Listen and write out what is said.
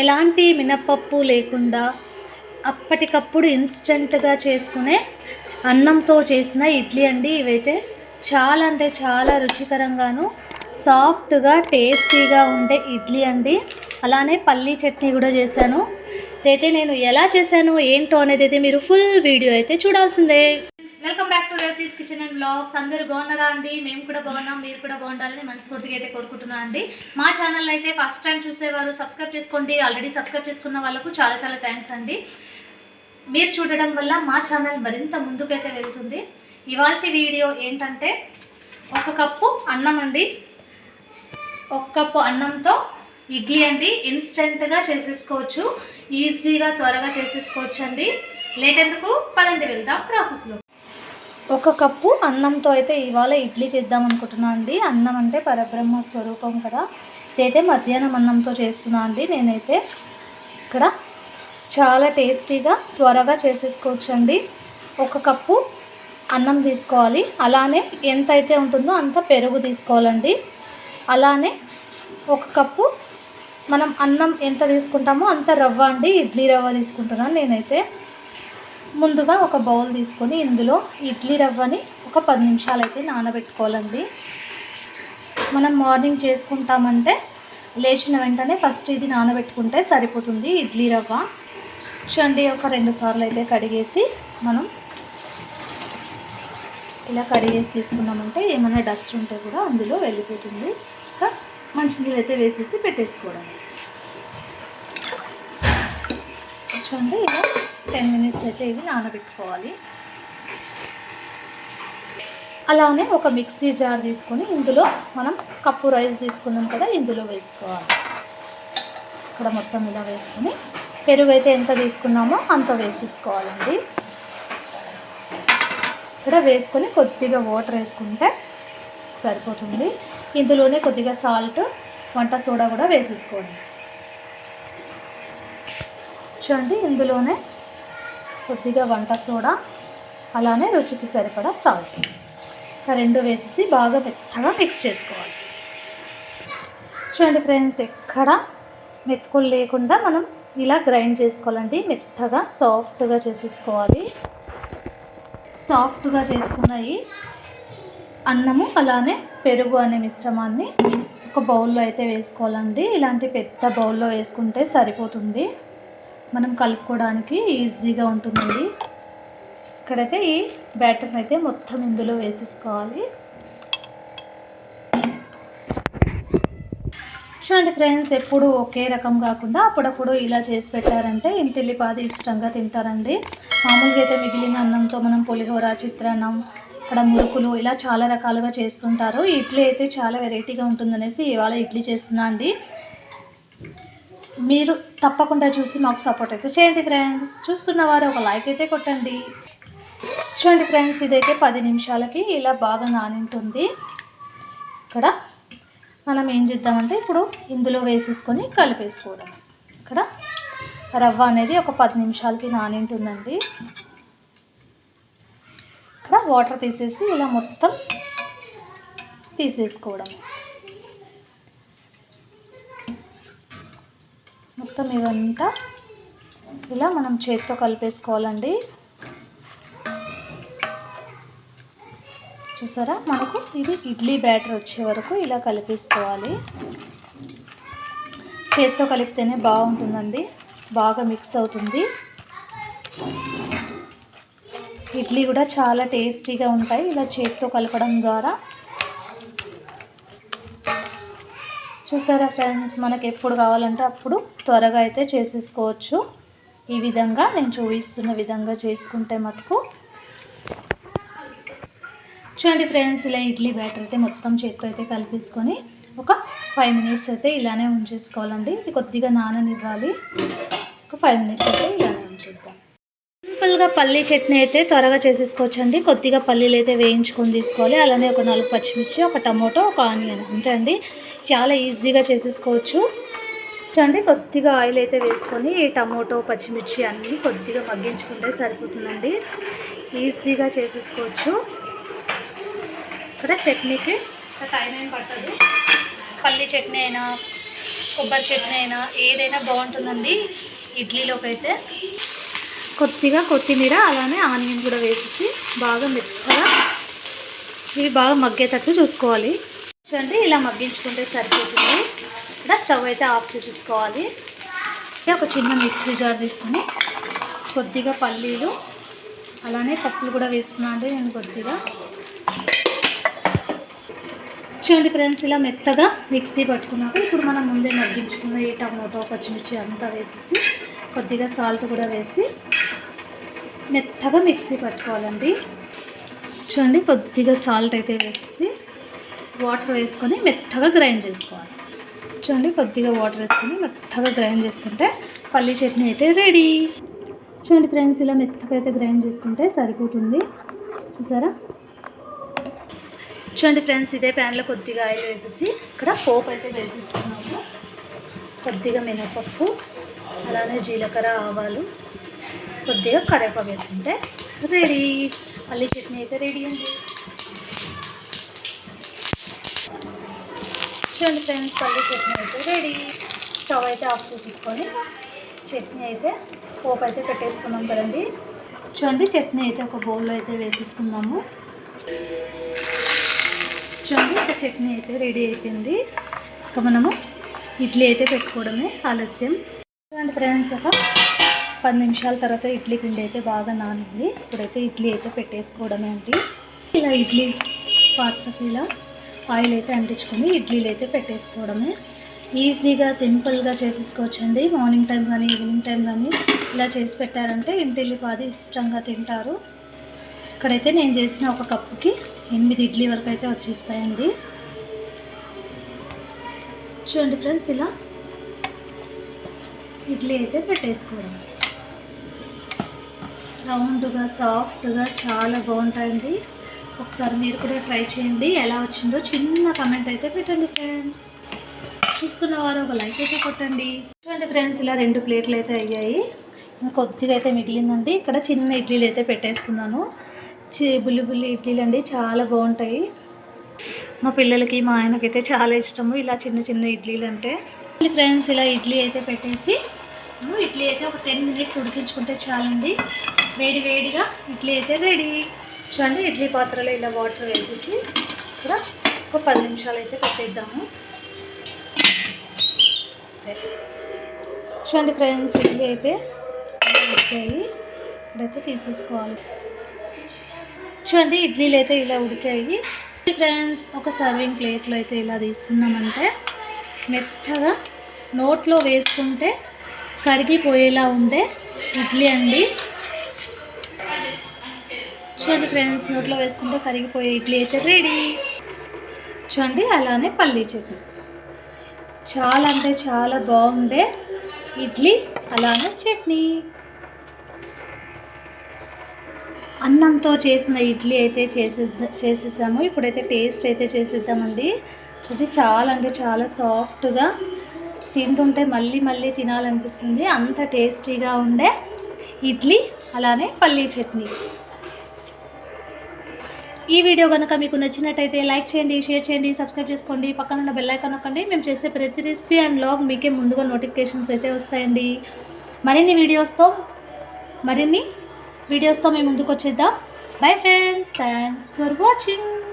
ఎలాంటి మినపప్పు లేకుండా అప్పటికప్పుడు ఇన్స్టెంట్గా చేసుకునే అన్నంతో చేసిన ఇడ్లీ అండి ఇవైతే. చాలా అంటే చాలా రుచికరంగాను సాఫ్ట్గా టేస్టీగా ఉండే ఇడ్లీ అండి. అలానే పల్లీ చట్నీ కూడా చేశాను. అయితే నేను ఎలా చేశాను ఏంటో అనేది అయితే మీరు ఫుల్ వీడియో అయితే చూడాల్సిందే. Welcome back to Revathi's kitchen and blogs అందరూ బాగున్నారా అండి? మేము కూడా బాగున్నాం మీరు కూడా బాగుండాలని మనస్ఫూర్తిగా అయితే కోరుకుంటున్నాను అండి. మా ఛానల్ అయితే ఫస్ట్ టైం చూసేవారు సబ్స్క్రైబ్ చేసుకోండి. ఆల్రెడీ సబ్స్క్రైబ్ చేసుకున్న వాళ్ళకు చాలా చాలా థ్యాంక్స్ అండి. మీరు చూడడం వల్ల మా ఛానల్ మరింత ముందుకైతే వెళ్తుంది. ఇవాళ వీడియో ఏంటంటే ఒక కప్పు అన్నం అండి. ఒక కప్పు అన్నంతో ఇడ్లీ అండి. ఇన్స్టెంట్గా చేసేసుకోవచ్చు. ఈజీగా త్వరగా చేసేసుకోవచ్చు అండి లేట్ ఎందుకు? పదండి వెళ్దాం ప్రాసెస్లో ఒక కప్పు అన్నంతో అయితే ఇవాళ ఇడ్లీ చేద్దాం అనుకుంటున్నాను అండి. అన్నం అంటే పరబ్రహ్మ స్వరూపం కదా. ఇదైతే మధ్యాహ్నం అన్నంతో చేస్తున్నా అండి. నేనైతే ఇక్కడ చాలా టేస్టీగా త్వరగా చేసేసుకోవచ్చు అండి ఒక కప్పు అన్నం తీసుకోవాలి. అలానే ఎంత అయితే ఉంటుందో అంత పెరుగు తీసుకోవాలండి. అలానే ఒక కప్పు మనం అన్నం ఎంత తీసుకుంటామో అంత రవ్వ అండి. ఇడ్లీ రవ్వ తీసుకుంటున్నాను నేనైతే. ముందుగా ఒక బౌల్ తీసుకొని ఇందులో ఇడ్లీ రవ్వని ఒక పది నిమిషాలు అయితే నానబెట్టుకోవాలండి. మనం మార్నింగ్ చేసుకుంటామంటే లేచిన వెంటనే ఫస్ట్ ఇది నానబెట్టుకుంటే సరిపోతుంది ఇడ్లీ రవ్వ. చూడండి ఒక రెండు సార్లు అయితే కడిగేసి మనం ఇలా కడిగేసి తీసుకున్నామంటే ఏమైనా డస్ట్ ఉంటే కూడా అందులో వెళ్ళిపోతుంది. ఇంకా మంచినీళ్ళు అయితే వేసేసి పెట్టేసుకోవడం. అంటే ఇలా టెన్ మినిట్స్ అయితే ఇవి నానబెట్టుకోవాలి. అలానే ఒక మిక్సీ జార్ తీసుకొని ఇందులో మనం కప్పు రైస్ తీసుకున్నాం కదా ఇందులో వేసుకోవాలి. ఇక్కడ మొత్తం ఇలా వేసుకొని పెరుగు అయితే ఎంత తీసుకున్నామో అంత వేసేసుకోవాలండి. ఇక్కడ వేసుకొని కొద్దిగా వాటర్ వేసుకుంటే సరిపోతుంది. ఇందులోనే కొద్దిగా సాల్ట్ వంట సోడా కూడా వేసేసుకోండి. చూడండి ఇందులోనే కొద్దిగా వంట సోడా అలానే రుచికి సరిపడా సాల్ట్ రెండు వేసేసి బాగా మెత్తగా మిక్స్ చేసుకోవాలి. చూడండి ఫ్రెండ్స్ ఎక్కడ మెతుకులు లేకుండా మనం ఇలా గ్రైండ్ చేసుకోవాలండి. మెత్తగా సాఫ్ట్గా చేసేసుకోవాలి. సాఫ్ట్గా చేసుకున్నాయి అన్నము అలానే పెరుగు అనే మిశ్రమాన్ని ఒక బౌల్లో అయితే వేసుకోవాలండి. ఇలాంటి పెద్ద బౌల్లో వేసుకుంటే సరిపోతుంది. మనం కలుపుకోవడానికి ఈజీగా ఉంటుందండి. ఇక్కడైతే ఈ బ్యాటర్ని అయితే మొత్తం ఇందులో వేసేసుకోవాలి. చూడండి ఫ్రెండ్స్ ఎప్పుడు ఒకే రకం కాకుండా అప్పుడప్పుడు ఇలా చేసి పెట్టారంటే ఇంటిల్లిపాది ఇష్టంగా తింటారండి. మామూలుగా అయితే మిగిలిన అన్నంతో మనం పులిహోర చిత్రాన్నం ఇక్కడ మురుకులు ఇలా చాలా రకాలుగా చేస్తుంటారు. ఇడ్లీ అయితే చాలా వెరైటీగా ఉంటుందనేసి ఇవాళ ఇడ్లీ చేస్తున్నా అండి. మీరు తప్పకుండా చూసి మాకు సపోర్ట్ అయితే చేయండి ఫ్రెండ్స్ చూస్తున్న వారు ఒక లైక్ అయితే కొట్టండి. చూడండి ఫ్రెండ్స్ ఇదైతే పది నిమిషాలకి ఇలా బాగా నానింటుంది. ఇక్కడ మనం ఏం చేద్దామంటే ఇప్పుడు ఇందులో వేసేసుకొని కలిపేసుకోవడం. ఇక్కడ రవ్వ అనేది ఒక పది నిమిషాలకి నానింటుందండి. ఇక్కడ వాటర్ తీసేసి ఇలా మొత్తం తీసేసుకోవడం. మొత్తం ఇవంతా ఇలా మనం చేతితో కలిపేసుకోవాలండి. చూసారా? మనకు ఇది ఇడ్లీ బ్యాటర్ వచ్చే వరకు ఇలా కలిపేసుకోవాలి. చేతితో కలిపితేనే బాగుంటుందండి. బాగా మిక్స్ అవుతుంది. ఇడ్లీ కూడా చాలా టేస్టీగా ఉంటాయి. ఇలా చేతితో కలపడం ద్వారా చూసారా ఫ్రెండ్స్ మనకి ఎప్పుడు కావాలంటే అప్పుడు త్వరగా అయితే చేసేసుకోవచ్చు. ఈ విధంగా నేను చూపిస్తున్న విధంగా చేసుకుంటే మటుకు. చూడండి ఫ్రెండ్స్ ఇలా ఇడ్లీ బ్యాటర్ అయితే మొత్తం చేత్తో అయితే కలిపేసుకొని ఒక ఫైవ్ మినిట్స్ అయితే ఇలానే ఉంచేసుకోవాలండి. ఇది కొద్దిగా నాననివ్వాలి. ఒక ఫైవ్ మినిట్స్ అయితే ఇలానే ఉంచేద్దాం. సింపుల్గా పల్లీ చట్నీ అయితే త్వరగా చేసేసుకోవచ్చండి. కొద్దిగా పల్లీలు అయితే వేయించుకొని తీసుకోవాలి. అలానే ఒక నాలుగు పచ్చిమిర్చి ఒక టమోటో ఒక ఆనియన్ అంతే అండి. చాలా ఈజీగా చేసేసుకోవచ్చు. చూడండి కొద్దిగా ఆయిల్ అయితే వేసుకొని ఈ టమోటో పచ్చిమిర్చి అన్నీ కొద్దిగా మగ్గించుకుంటే సరిపోతుందండి. ఈజీగా చేసేసుకోవచ్చు. ఇక్కడ చట్నీకి. టైం ఏం పట్టదు. పల్లి చట్నీ అయినా కొబ్బరి చట్నీ అయినా ఏదైనా బాగుంటుందండి. ఇడ్లీలోకి అయితే కొద్దిగా కొత్తిమీర అలానే ఆనియన్ కూడా వేసేసి బాగా మెత్తగా ఇవి బాగా మగ్గేటట్టు చూసుకోవాలి. చూడండి ఇలా మగ్గించుకుంటే సరిపోతుంది. ఇలా స్టవ్ అయితే ఆఫ్ చేసేసుకోవాలి. ఒక చిన్న మిక్సీ జార్ తీసుకుని కొద్దిగా పల్లీలు అలానే పప్పులు కూడా వేస్తున్నాను అండి నేను కొద్దిగా. చూడండి ఫ్రెండ్స్ ఇలా మెత్తగా మిక్సీ పట్టుకున్నాక ఇప్పుడు మనం ముందే మగ్గించుకున్న ఈ టమాటో పచ్చిమిర్చి అంతా వేసేసి కొద్దిగా సాల్ట్ కూడా వేసి మెత్తగా మిక్సీ పట్టుకోవాలండి. చూడండి కొద్దిగా సాల్ట్ అయితే వేసి వాటర్ వేసుకొని మెత్తగా గ్రైండ్ చేసుకోవాలి. చూడండి కొద్దిగా వాటర్ వేసుకొని మెత్తగా గ్రైండ్ చేసుకుంటే పల్లీ చట్నీ అయితే రెడీ. చూడండి ఫ్రెండ్స్ ఇలా మెత్తగా అయితే గ్రైండ్ చేసుకుంటే సరిపోతుంది. చూసారా? చూడండి ఫ్రెండ్స్ ఇదే ప్యాన్లో కొద్దిగా ఆయిల్ వేసేసి ఇక్కడ పోపు అయితే వేసేస్తున్నాము. కొద్దిగా మినపప్పు. అలానే జీలకర్ర ఆవాలు కొద్దిగా కరేపా వేసుకుంటే రెడీ. పల్లీ చట్నీ అయితే రెడీ అండి. చూడండి ఫ్రెండ్స్ పల్లీ చట్నీ అయితే రెడీ. స్టవ్ అయితే ఆఫ్ చేసేసుకొని చట్నీ అయితే పోపు అయితే పెట్టేసుకున్నాం కదండి. చూడండి చట్నీ అయితే ఒక బౌల్లో అయితే వేసేసుకున్నాము చూడండి ఒక చట్నీ అయితే రెడీ అయిపోయింది. ఇక మనము ఇడ్లీ అయితే పెట్టుకోవడమే ఆలస్యం. చూడండి ఫ్రెండ్స్ ఒక పది నిమిషాల తర్వాత ఇడ్లీ పిండి అయితే బాగా నానింది. ఇప్పుడైతే ఇడ్లీ అయితే పెట్టేసుకోవడమే అండి ఇలా ఇడ్లీ పాత్రకి ఇలా ఆయిల్ అయితే అంటించుకొని ఇడ్లీలు అయితే పెట్టేసుకోవడమే. ఈజీగా సింపుల్గా చేసేసుకోవచ్చండి. మార్నింగ్ టైం కానీ ఈవినింగ్ టైం కానీ ఇలా చేసి పెట్టారంటే ఇంటిల్లి పాది ఇష్టంగా తింటారు. ఇక్కడైతే నేను చేసిన ఒక కప్పుకి ఎనిమిది ఇడ్లీ వరకు అయితే వచ్చేస్తాయండి. చూడండి ఫ్రెండ్స్ ఇలా ఇడ్లీ అయితే పెట్టేసుకోవడం రౌండ్గా సాఫ్ట్గా చాలా బాగుంటాయండి. ఒకసారి మీరు కూడా ట్రై చేయండి. ఎలా వచ్చిందో చిన్న కమెంట్ అయితే పెట్టండి ఫ్రెండ్స్ చూస్తున్న వారు ఒక లైక్ అయితే కొట్టండి. చూడండి ఫ్రెండ్స్ ఇలా రెండు ప్లేట్లు అయితే అయ్యాయి. ఇంకా కొద్దిగా అయితే మిగిలిందండి. ఇక్కడ చిన్న ఇడ్లీలు అయితే పెట్టేసుకున్నాను. చి- బుల్లి బుల్లి ఇడ్లీలు అండి. చాలా బాగుంటాయి. మా పిల్లలకి మా ఆయనకైతే చాలా ఇష్టము. ఇలా చిన్న చిన్న ఇడ్లీలు అంటే. ఫ్రెండ్స్ ఇలా ఇడ్లీ అయితే పెట్టేసి ఇడ్లీ అయితే ఒక టెన్ మినిట్స్ ఉడికించుకుంటే చాలండి. వేడి వేడిగా ఇడ్లీ అయితే రెడీ. చూడండి ఇడ్లీ పాత్రలో ఇలా వాటర్ వేసేసి ఇక్కడ ఒక పది నిమిషాలు అయితే పెట్టేద్దాము. చూడండి ఫ్రెండ్స్ ఇడ్లీ అయితే ఉడికాయి. ఇప్పుడైతే తీసేసుకోవాలి. చూడండి ఇడ్లీలు అయితే ఇలా ఉడికాయి. ఫ్రెండ్స్ ఒక సర్వింగ్ ప్లేట్లో అయితే ఇలా తీసుకున్నామంటే మెత్తగా నోట్లో వేసుకుంటే కరిగిపోయేలా ఉండే ఇడ్లీ అండి. చూడండి ఫ్రెండ్స్ నోట్లో వేసుకుంటే కరిగిపోయే ఇడ్లీ అయితే రెడీ. చూడండి అలానే పల్లీ చట్నీ. చాలా అంటే చాలా బాగుండే ఇడ్లీ అలానే చట్నీ. అన్నంతో చేసిన ఇడ్లీ అయితే చేసే చేసేసాము. ఇప్పుడైతే టేస్ట్ అయితే చేసేద్దామండి. చూడండి చాలా అంటే చాలా సాఫ్ట్గా తింటుంటే మళ్ళీ మళ్ళీ తినాలనిపిస్తుంది. అంత టేస్టీగా ఉండే ఇడ్లీ అలానే పల్లీ చట్నీ. ఈ వీడియో కనుక మీకు నచ్చినట్టయితే లైక్ చేయండి షేర్ చేయండి సబ్స్క్రైబ్ చేసుకోండి. పక్కన ఉన్న బెల్ ఐకాన్ నొక్కండి. మేము చేసే ప్రతి రెసిపీ అండ్ లాగ్ మీకే ముందుగా నోటిఫికేషన్స్ అయితే వస్తాయండి. మరిన్ని వీడియోస్తో మరిన్ని వీడియోస్తో మేము ముందుకు వచ్చేద్దాం bye friends thanks for watching